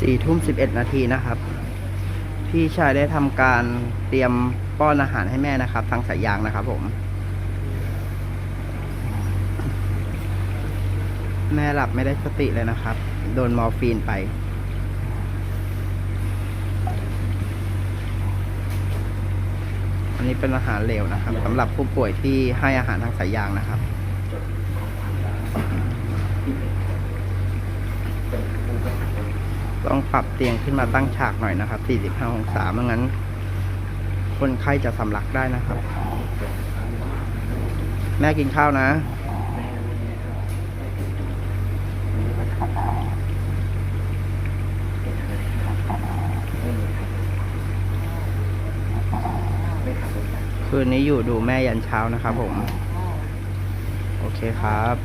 สี่ทุ่มสิบเอ็ดนาทีนะครับ พี่ชายได้ทำการเตรียมป้อนอาหารให้แม่นะครับ ทางสายยางนะครับผม แม่หลับไม่ได้สติเลยนะครับ โดนมอร์ฟีนไปอันนี้เป็นอาหารเหลวนะครับสำหรับผู้ป่วยที่ให้อาหารทางสายยางนะครับ ต้องปรับเตียงขึ้นมาตั้งฉากหน่อยนะครับ 45 องศาไม่งั้น คนไข้จะสำลักได้นะครับ แม่กินข้าวนะคืนนี้อยู่ดูแม่ยันเช้านะครับผม โอเคครับ